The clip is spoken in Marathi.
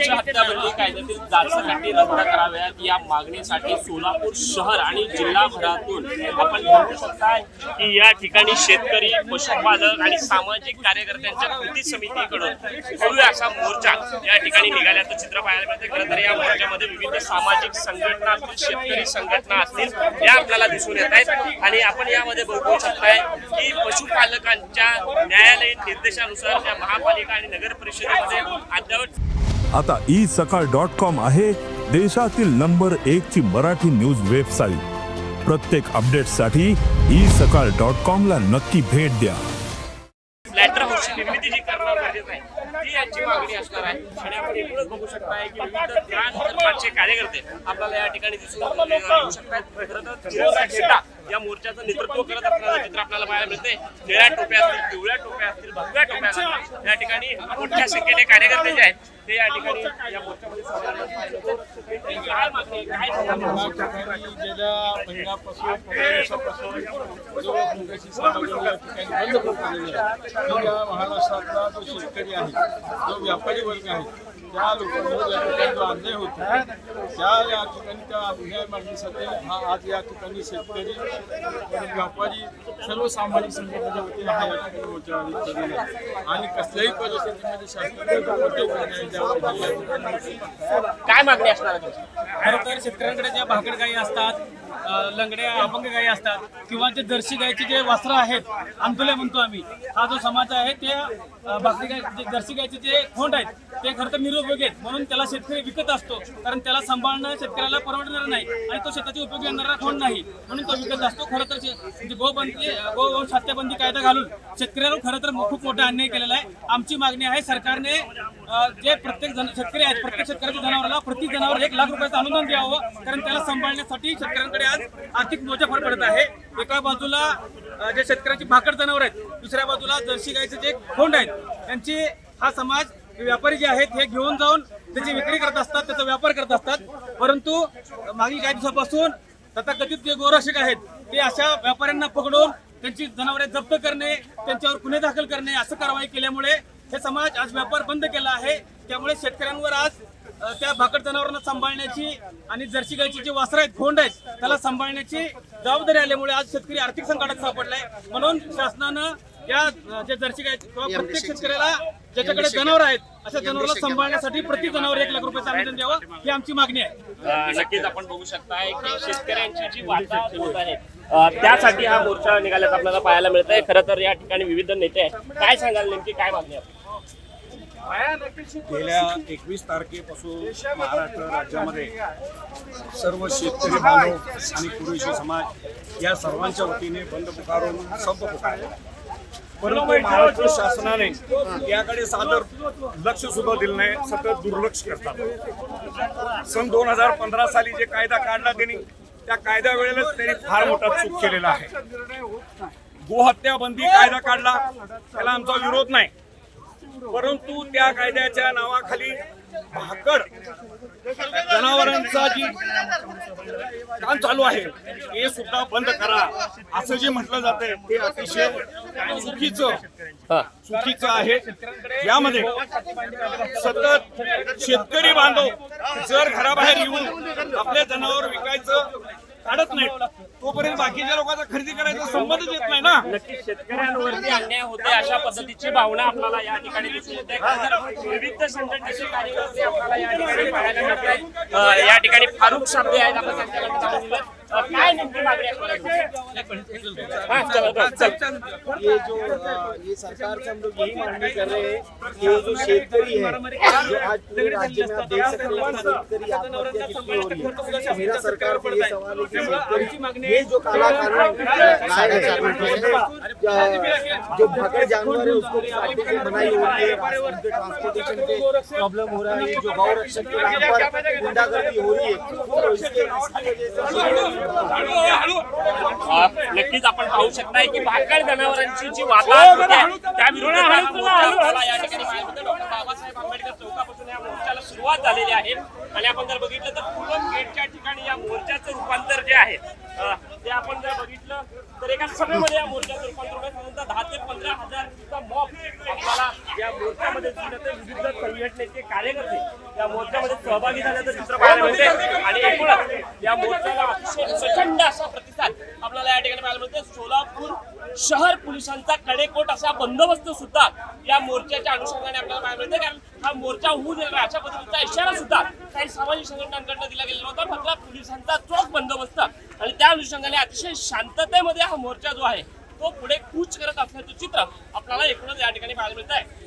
गोवंश हत्याबंदी कायद्यातील जाचकाठी रद्द कराव्यात या मागणीसाठी सोलापूर शहर आणि जिल्हाभरातून आपण बघू शकता की या ठिकाणी शेतकरी पशुपालक आणि सामाजिक कार्यकर्त्यांच्या कृती समितीकडून भव्य असा मोर्चा या ठिकाणी निघाल्याचं चित्र पाहायला मिळते खरं तर या मोर्चामध्ये विविध सामाजिक संघटना असतील शेतकरी संघटना असतील या आपल्याला दिसून येत आहेत. आणि आपण यामध्ये बघू शकताय की पशुपालकांच्या न्यायालयीन निर्देशानुसार त्या महापालिका आणि नगर परिषदेमध्ये अद्यावत आता ई सकाळ डॉट कॉम आहे देशातील नंबर एक ची मराठी न्यूज वेबसाईट. प्रत्येक अपडेटसाठी ई सकाळ डॉट कॉम ला नक्की भेट द्या. निर्मिती जी करणं गरजेचं आहे ती यांची मागणी असणार आहे. आणि आपण एकूणच बघू शकताय की विविध धर्माचे कार्यकर्ते आपल्याला या ठिकाणी दिसून येऊ शकतात खरं तर या मोर्चाचं नेतृत्व करत असलेलं चित्र आपल्याला पाहायला मिळते निळ्या टोप्या असतील पिवळ्या टोप्या असतील भगव्या टोप्या असतील या ठिकाणी मोठ्या संख्येने कार्यकर्ते जे आहेत ते या ठिकाणी या मोर्चामध्ये गेल्या महिन्यापासून जो ठिकाणी बंद करून आलेली आहे महाराष्ट्रातला जो शेतकरी आहे जो व्यापारी वर्ग आहे त्या लोकांवर या ठिकाणी जो अन्याय होतो त्या या ठिकाणी त्या अन्याय मागणीसाठी हा आज या ठिकाणी शेतकरी आणि व्यापारी सर्व सामाजिक संघटनेच्या वतीने हा या ठिकाणी मोर्चा केलेला आहे आणि कसल्याही परिस्थितीमध्ये शासनाने काय मागणी असणार? खरं तर शेतकऱ्यांकडे ज्या भाकड गायी असतात अ, लंगड्या अपंग गायी असतात किंवा जे जर्सी गायचे जे वस्त्र आहेत अंतुल्या म्हणतो आम्ही हा जो समाज आहे ते भाकरी गाय जे जर्सी गायचे जे खोंड आहेत ते खरं तर निरुपयोगी आहेत. म्हणून त्याला शेतकरी विकत असतो कारण त्याला सांभाळणं शेतकऱ्याला परवडणार नाही आणि तो शेताची उपयोगी येणारा खोंड नाही म्हणून तो विकत असतो. खरं तर म्हणजे गोबंदी गो हत्याबंदी कायदा घालून शेतकऱ्यांवर खरं तर खूप मोठा अन्याय केलेला आहे. आमची मागणी आहे सरकारने जे प्रत्येक जन शेतकरी आहेत प्रत्येक शेतकऱ्याच्या जनावराला प्रति जनावर एक लाख रुपयाचं अनुदान द्यावं कारण शेतकऱ्यांकडे आज आर्थिक मोजा फरक पडत आहे. एका बाजूला जे शेतकऱ्यांची भाकड जनावर आहेत दुसऱ्या बाजूला जर्सी गायचे जे खोंड आहेत त्यांची हा समाज व्यापारी जे आहेत हे घेऊन जाऊन त्याची विक्री करत असतात त्याचा व्यापार करत असतात. परंतु मागील काही दिवसापासून तथाकथित जे गोरक्षक आहेत ते अशा व्यापाऱ्यांना पकडून त्यांची जनावरे जप्त करणे त्यांच्यावर गुन्हे दाखल करणे असं कारवाई केल्यामुळे हे समाज आज व्यापार बंद केला आहे. त्यामुळे शेतकऱ्यांवर आज त्या भाकड जनावरांना सांभाळण्याची आणि जर्सी गायची जे वासरं आहेत खोंड आहेत त्याला सांभाळण्याची जबाबदारी आल्यामुळे आज शेतकरी आर्थिक संकटात सापडलाय. म्हणून शासनानं या जे जर्सी गाय किंवा प्रत्येक शेतकऱ्याला ज्याच्याकडे जनावर आहेत अशा जनावराला सांभाळण्यासाठी प्रति जनावर एक लाख रुपयाचं अनुदान द्यावं ही आमची मागणी आहे. नक्कीच आपण बघू शकताय की शेतकऱ्यांची जी वाटाघाट होत आहे त्यासाठी हा मोर्चा निघाल्याचं आपल्याला पाहायला मिळत आहे खरं तर या ठिकाणी विविध नेते आहेत. काय सांगाल नेमकी? काय मागणी आहे? गेल्या एकवीस तारखेपासून महाराष्ट्र राज्यामध्ये सर्व शेतकरी बांधव आणि कुरेशी समाज या सर्वांच्या वतीने बंद पुकारून संप पुकारला. परंतु महाराष्ट्र शासनाने याकडे सादर लक्ष सुद्धा दिलं नाही सतत दुर्लक्ष करतात. सन दोन हजार पंधरा साली जे कायदा काढला त्यांनी त्या कायद्या वेळेलाच त्यांनी फार मोठा चूक केलेला आहे. गोहत्या बंदी कायदा काढला त्याला आमचा विरोध नाही. परंतु त्या कायद्याच्या नावाखाली भाकड जनावरांचा जी काम चालू आहे हे सुद्धा बंद करा. असं जे म्हटलं जातंय ते अतिशय चुकीचं चुकीचं आहे. यामध्ये सतत शेतकरी बांधव जर घराबाहेर येऊन आपले जनावर विकायचं काढत नाही. तोपर्यंत बाकीच्या लोकांचा खरेदी करायचा संबंधच येत नाही ना. नक्की शेतकऱ्यांवरती अन्याय होते अशा पद्धतीची भावना आपल्याला या ठिकाणी दिसून येते. विविध संघटनेचे कार्यकर्ते आपल्याला या ठिकाणी पाहायला मिळत आहेत. या ठिकाणी फारुख साबळे आहेत. आपण त्यांच्याकडे जाऊन ये जो ये सरकार से हम लोग यही मांगनी कर रहे हैं कि जो शेतकरी है जो आज पूरे राज्य में आप देख सकते हैं कि शेतकरी आत्महत्या कितनी हो रही है। मेरा सरकार से ये सवाल है कि शेतकरी ये जो काला कानून अ, जो भाकर जानवर है उसको बनाई हो रही है उनके ट्रांसपोर्टेशन पे प्रॉब्लम हो रहा है जो गौ रक्षक के नाम पर गुंडागर्दी हो रही है तो इसके वजह से नक्कीच आपण पाहू शकताय की भाकड जनावरांची जी वातावरण होते त्या विरोधात हा मोर्चा आपल्याला या ठिकाणी बाबासाहेब आंबेडकर चौकापासून या मोर्चाला सुरुवात झालेली आहे. आणि आपण जर बघितलं तर पूनम गेटच्या ठिकाणी या मोर्चाचं रूपांतर जे आहे ते आपण जर बघितलं तर एका सभेमध्ये या मोर्चाचं रूपांतर होण्यात दहा ते पंधरा हजार मॉब मोर्चामध्ये विविध संघटनेचे कार्यकर्ते या मोर्चामध्ये सहभागी झाल्याचं चित्र पाहायला मिळते. आणि एकूणच या मोर्चाला अतिशय प्रचंड असा प्रतिसाद आपल्याला या ठिकाणी पाहायला मिळते सोलापूर शहर पोलिसांचा कडेकोट असा बंदोबस्त सुद्धा या मोर्चाच्या अनुषंगाने आपल्याला पाहायला मिळते कारण हा मोर्चा होऊ नये अशा पद्धतीचा इशारा सुद्धा काही सामाजिक संघटनांकडनं दिला गेलेला होता. मात्र पोलिसांचा चोख बंदोबस्त आणि त्या अनुषंगाने अतिशय शांततेमध्ये हा मोर्चा जो आहे तो पुढे कूच करत असल्याचं चित्र आपल्याला एकूणच या ठिकाणी पाहायला मिळत आहे